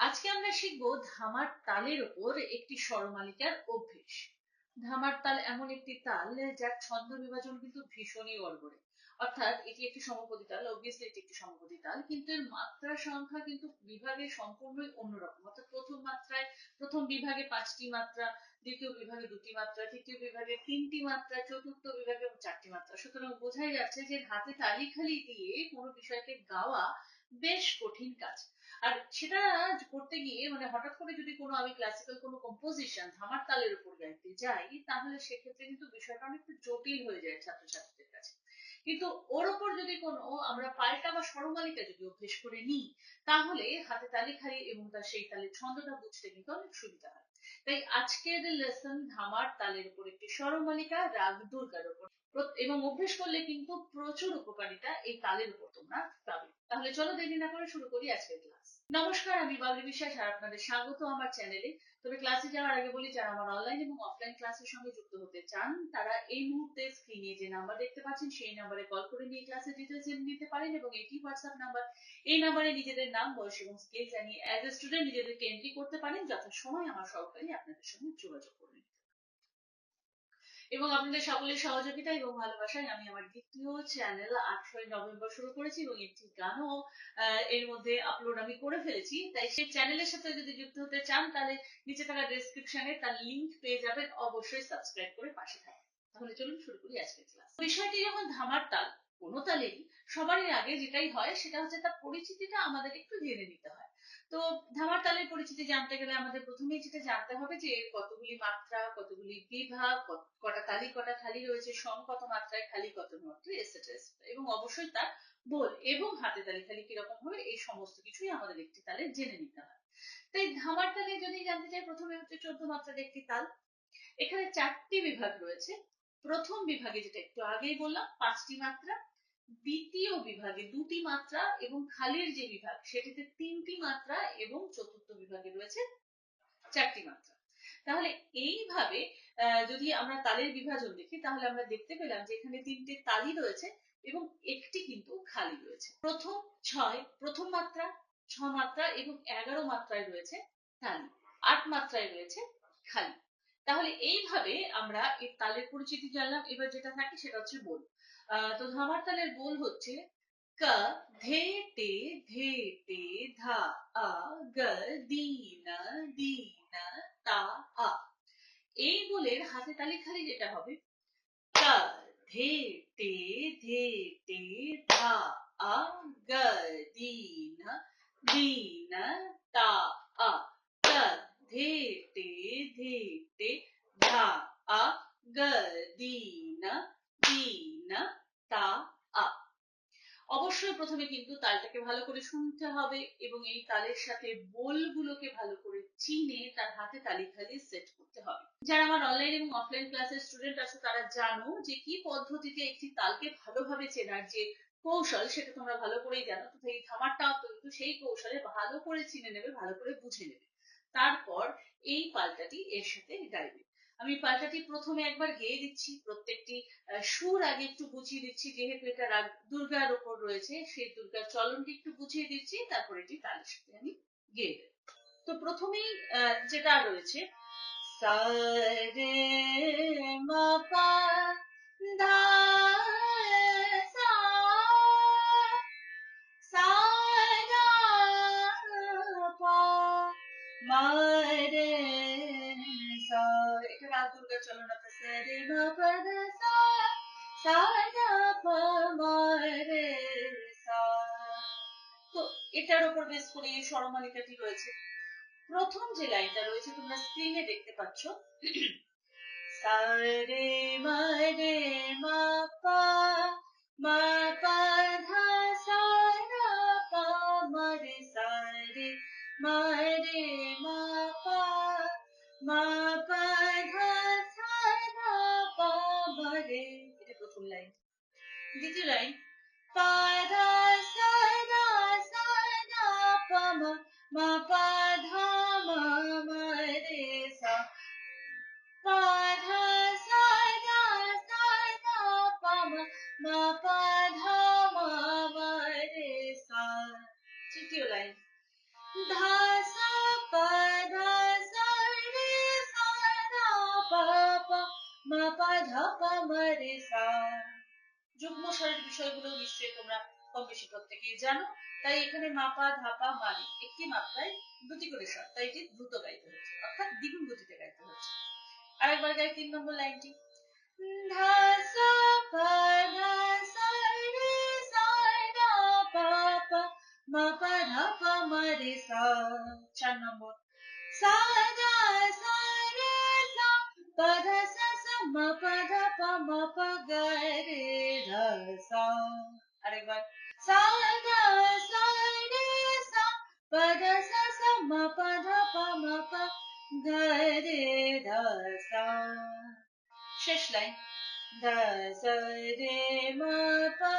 আজকে আমরা শিখব ধামার তালের ওপর একটি স্বরমালিকার অভ্যেস। ধামার তাল এমন একটি তাল যার ছন্দ বিভাজন কিন্তু ভীষণই গড়বড়ে। অর্থাৎ এটি একটি সমপদী তাল অবভিয়াসলি এটি একটি সমপদী তাল, কিন্তু এর মাত্রা সংখ্যা কিন্তু বিভাগে সম্পূর্ণই অন্যরকম। অর্থাৎ প্রথম মাত্রায়, প্রথম বিভাগে পাঁচটি মাত্রা, দ্বিতীয় বিভাগে দুটি মাত্রা, তৃতীয় বিভাগে তিনটি মাত্রা, চতুর্থ বিভাগে চারটি মাত্রা। সুতরাং বোঝাই যাচ্ছে যে হাতে তালি খালি দিয়ে কোনো বিষয়কে গাওয়া বেশ কঠিন কাজ। আর সেটা করতে গিয়ে মানে হঠাৎ করে যদি কোনো আমি ক্লাসিক্যাল কোনো কম্পোজিশন ধামার তালের উপর গাইতে যাই, তাহলে সেক্ষেত্রে কিন্তু বিষয়টা অনেকটা জটিল হয়ে যায় ছাত্রছাত্রীদের কাছে। কিন্তু ওর ওপর যদি কোনো আমরা পাল্টা বা স্বরমালিকা যদি অভ্যেস করে নিই, তাহলে হাতে তালি খালি এবং তার সেই তালের ছন্দটা বুঝতে কিন্তু অনেক সুবিধা হয়। তাই আজকের লেসন ধামার তালের উপর একটি স্বরমালিকা রাগ দুর্গার উপর। এবং অভ্যেস করলে কিন্তু প্রচুর উপকারিতা এই তালের উপর তোমরা পাবে। তাহলে চলো দেরি না করে শুরু করি আজকের ক্লাস নমস্কার, আমি বাবলি বিশ্বাস আর আপনাদের স্বাগত আমার চ্যানেলে তবে ক্লাসে যাওয়ার আগে বলি, যারা আমার অনলাইন এবং অফলাইন ক্লাসের সঙ্গে যুক্ত হতে চান, তারা এই মুহূর্তে স্ক্রিনে যে নাম্বার দেখতে পাচ্ছেন, সেই নাম্বারে কল করে নিয়ে ক্লাসের ডিটেলস জেনে নিতে পারেন এবং এটি হোয়াটসঅ্যাপ নাম্বার এই নাম্বারে নিজেদের নাম, বয়স এবং স্কিল জানিয়ে অ্যাজ এ স্টুডেন্ট নিজেদেরকে এন্ট্রি করতে পারেন, যথাসময় আমার সহকারী আপনাদের সঙ্গে যোগাযোগ করবেন এবং আপনাদের সকলের সহযোগিতা এবং ভালোবাসায় আমি আমার দ্বিতীয় চ্যানেল আঠারোই নভেম্বর শুরু করেছি এবং একটি গানও এর মধ্যে আপলোড আমি করে ফেলেছি। তাই সেই চ্যানেলের সাথে যদি যুক্ত হতে চান, তাহলে নিচে থাকা ডেসক্রিপশনে তার লিংক পেয়ে যাবেন। অবশ্যই সাবস্ক্রাইব করে পাশে থাকবেন তাহলে চলুন শুরু করি আজকের ক্লাস বিষয়টি যখন ধামার তাল, কোনো তালেরই সবারই আগে যেটাই হয়, সেটা হচ্ছে তার পরিচিতিটা আমাদের একটু জেনে নিতে হয়। তো ধামার তালের পরিচিতি জানতে গেলে আমাদের প্রথমেই যেটা জানতে হবে যে এর কতগুলি মাত্রা, কতগুলি বিভাগ কটা তালি, কটা খালি রয়েছে, সম কত মাত্রায় খালি, কত মাত্রা এসেট্রা এবং অবশ্যই তার বোল এবং হাতে তালি খালি কীরকম হবে এই সমস্ত কিছুই আমাদের একটি তালে জেনে নিতে হয়। তাই ধামার তালে যদি জানতে চাই, প্রথমে হচ্ছে চোদ্দ মাত্রার একটি তাল। এখানে চারটি বিভাগ রয়েছে। প্রথম বিভাগে যেটা একটু আগেই বললাম, পাঁচটি মাত্রা দ্বিতীয় বিভাগে দুটি মাত্রা এবং খালির যে বিভাগ, সেটিতে তিনটি মাত্রা এবং চতুর্থ বিভাগে রয়েছে চারটি মাত্রা। তাহলে এইভাবে যদি আমরা তালের বিভাজন দেখি, তাহলে আমরা দেখতে পেলাম যে এখানে তিনটে তালি রয়েছে এবং একটি কিন্তু খালি রয়েছে। প্রথম ছয়, প্রথম মাত্রা, ছ মাত্রা এবং এগারো মাত্রায় রয়েছে তালি, আট মাত্রায় রয়েছে খালি। তাহলে এইভাবে আমরা এই তালের পরিচিতি জানলাম। এবার যেটা থাকে সেটা হচ্ছে বোল তো ধামার তালের বোল হচ্ছে ক ধে টে ধে টে ধা আ, গ দি না দি না তা, আ। এই বোলের হাতে তালি খালি যেটা হবে, ক ধে টে ধে টে ধা আ, গ দি না দি না তা, আ। ক ধে টে ধে টে ধা আ, গ দি না তা আ অবশ্যই প্রথমে কিন্তু তালটাকে ভালো করে শুনতে হবে এবং এই তালের সাথে বোলগুলোকে ভালো করে চিনে তার হাতে তালি খালি সেট করতে হবে। যারা আমার অনলাইন এবং অফলাইন ক্লাসের স্টুডেন্ট আছে, তারা জানো যে কি পদ্ধতিতে একটি তালকে ভালোভাবে চেনার যে কৌশল, সেটা তোমরা ভালো করেই জানো। তো এই থামারটাও কিন্তু সেই কৌশলে ভালো করে চিনে নেবে, ভালো করে বুঝে নেবে। তারপর এই পাল্টাটি এর সাথে গাইবে আমি পাল্টাটি প্রথমে একবার গেয়ে দিচ্ছি। প্রত্যেকটি সুর আগে একটু বুঝিয়ে দিচ্ছি, যেহেতু এটা রাগ, দুর্গার ওপর রয়েছে, সেই দুর্গার চলনটি একটু বুঝিয়ে দিচ্ছি, তারপর এটি তালের সাথে আমি গেয়ে দেব। তো প্রথমেই যেটা রয়েছে, সা, রে মারে সা তো এটার উপর বেস করে এই স্বরমালিকাটি রয়েছে। প্রথম যে লাইনটা রয়েছে, তোমরা স্ক্রিনে দেখতে পাচ্ছ। সা রে মা রে ma pa dha ma ma re sa pa dha sa da sa da pa ma ma pa dha ma ma re sa তৃতীয় লাইন ধা সা পা ধা সা রে সা ধা পা পা মা পা ধা পা মা রে সা যুগ্ম স্বরের বিষয়গুলো নিশ্চয়ই তোমরা কম বেশি প্রত্যেকেই জানো। তাই এখানে মাপা, ধাপা মারি একটি মাত্রায় দুটি করে স্বর তাই এটি দ্রুত গাইতে হচ্ছে, অর্থাৎ দ্বিগুণ গতিতে গাইতে হচ্ছে। আরেকবার গাই তিন নম্বর লাইনটি। ধা, সা পা, মা, পা, ধা, পা, মা, রে, সা। চার নম্বর মা পা ধা পা মা পা গা রে ধা সা শেষ লাইন। ধা সা রে মা পা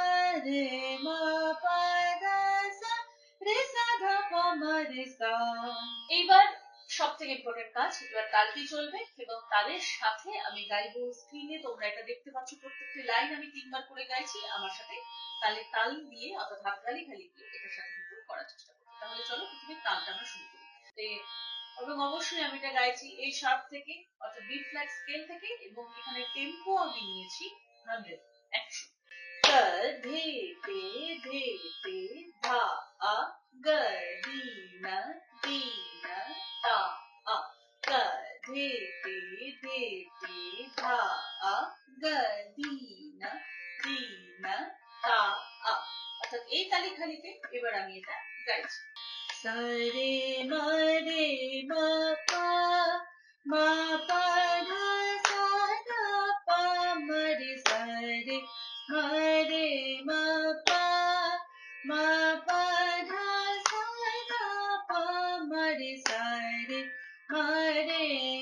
রে মা পা ধা সা রে সা ধা পা মা রে সা। এইবার সব থেকে ইম্পর্টেন্ট কাজ, এবার তালটি চলবে এবং তালের সাথে আমি গাইবো স্ক্রিনে তোমরা এটা দেখতে পাচ্ছ, প্রত্যেকটি লাইন আমি তিনবার করে গাইছি। আমার সাথে তালে তাল দিয়ে অর্থাৎ হাত তালি খালি দিয়ে এটার সাথে কিন্তু করার চেষ্টা করব তাহলে চলো প্রথমে তালটা আমরা শুরু করি। এবং অবশ্যই আমি এটা গাইছি এই শার্প থেকে, অর্থাৎ বি ফ্ল্যাট স্কেল থেকে, এবং এখানে টেম্পো আমি নিয়েছি হান্ড্রেড একশো। ধে ধে ধা, আ গ তা, আ। গ ধে ধে ধা, আ গ তা, আ। অর্থাৎ এই এবার আমি এটা গাইছি। sa re ma re ma pa ma pa ga sa pa ma re sa re ma re ma pa ma pa sa pa ma re sa re ma re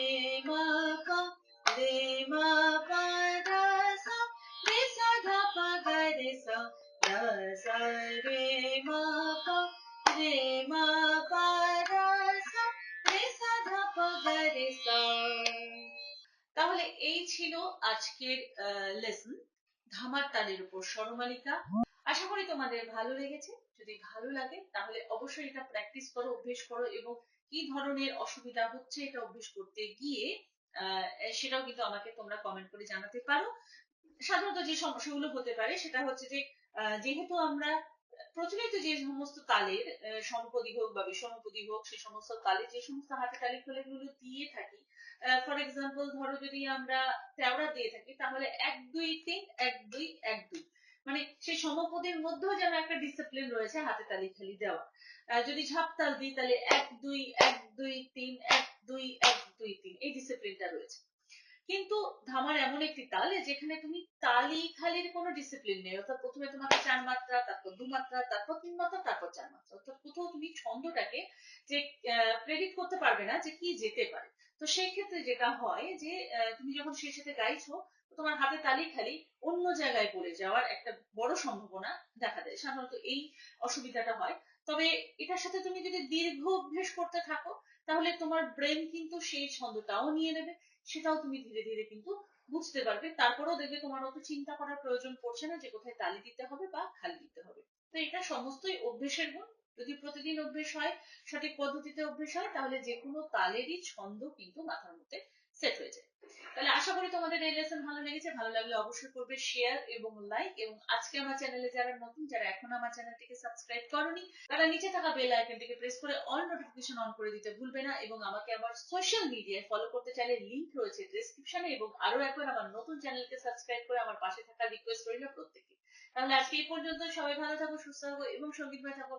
सा रे म प रे म प ध सा রে সা ধা প গা রে সা তাহলে এই ছিল আজকের লেসন ধামার তালের উপর স্বরমালিকা আশা করি তোমাদের ভালো লেগেছে যদি ভালো লাগে তাহলে অবশ্যই এটা প্র্যাকটিস করো অভ্যেস করো এবং কি ধরনের অসুবিধা হচ্ছে এটা অভ্যেস করতে গিয়ে আহ, সেটাও কিন্তু আমাকে তোমরা কমেন্ট করে জানাতে পারো সাধারণত যে সমস্যাগুলো হতে পারে সেটা হচ্ছে যে আহ, যেহেতু আমরা প্রচলিত যে সমস্ত তালের সমপদী হোক বা বিষমপদী হোক, সে সমস্ত তালে যে সমস্ত হাতে তালি গুলো দিয়ে থাকি ফর এক্সাম্পল ধরো যদি আমরা তেওড়া দিয়ে থাকি, তাহলে এক, দুই, তিন, এক, দুই এক, দুই। মানে সেই সমপদের মধ্যেও যেন একটা ডিসিপ্লিন রয়েছে হাতে তালি খালি দেওয়া যদি ঝাপ তাল দিই, তাহলে এক, দুই এক, দুই, তিন, এক, দুই এক, দুই, তিন, এই ডিসিপ্লিনটা রয়েছে। কিন্তু ধামার এমন একটি তাল যেখানে তুমি তালি খালির কোনো ডিসিপ্লিন নেই। অর্থাৎ প্রথমে তোমাকে চার মাত্রা, তারপর দু মাত্রা, তারপর তিন মাত্রা, তারপর চার মাত্রা। অর্থাৎ কোথাও তুমি ছন্দটাকে যে প্রেডিক্ট করতে পারবে না যে কি যেতে পারে। তো সেই ক্ষেত্রে যেটা হয় যে তুমি যখন সেই সাথে গাইছো তোমার হাতে তালি খালি অন্য জায়গায় পড়ে যাওয়ার একটা বড় সম্ভাবনা দেখা দেয়। সাধারণত এই অসুবিধাটা হয়। তবে এটার সাথে তুমি যদি দীর্ঘ অভ্যেস করতে থাকো, তাহলে তোমার ব্রেন কিন্তু সেই ছন্দটাও নিয়ে নেবে। সেটাও তুমি ধীরে ধীরে কিন্তু বুঝতে পারবে। তারপরেও দেখবে তোমার অত চিন্তা করার প্রয়োজন পড়ছে না যে কোথায় তালি দিতে হবে বা খালি দিতে হবে। তো এটা সমস্তই অভ্যেসের গুণ। যদি প্রতিদিন অভ্যেস হয়, সঠিক পদ্ধতিতে অভ্যেস হয়, তাহলে যে কোনো তালেরই ছন্দ কিন্তু মাথার মধ্যে সেট হয়ে যায়। তাহলে আশা করি তোমাদের এই লেসন ভালো লেগেছে। ভালো লাগলে অবশ্যই করবে শেয়ার এবং লাইক এবং আজকে আমার চ্যানেলে যারা নতুন, যারা এখন আমার চ্যানেলটিকে সাবস্ক্রাইব করনি, তারা নিচে থাকা বেল আইকনটিকে প্রেস করে অল নোটিফিকেশন অন করে দিতে ভুলবে না এবং আমাকে আমার সোশ্যাল মিডিয়ায় ফলো করতে চাইলে লিংক রয়েছে ডেসক্রিপশনে এবং আরও একবার আমার নতুন চ্যানেলকে সাবস্ক্রাইব করে আমার পাশে থাকা রিকোয়েস্ট রইল প্রত্যেকে তাহলে আজকে এই পর্যন্ত সবাই ভালো থাকো, সুস্থ থাকো এবং সঙ্গীতময় থাকো।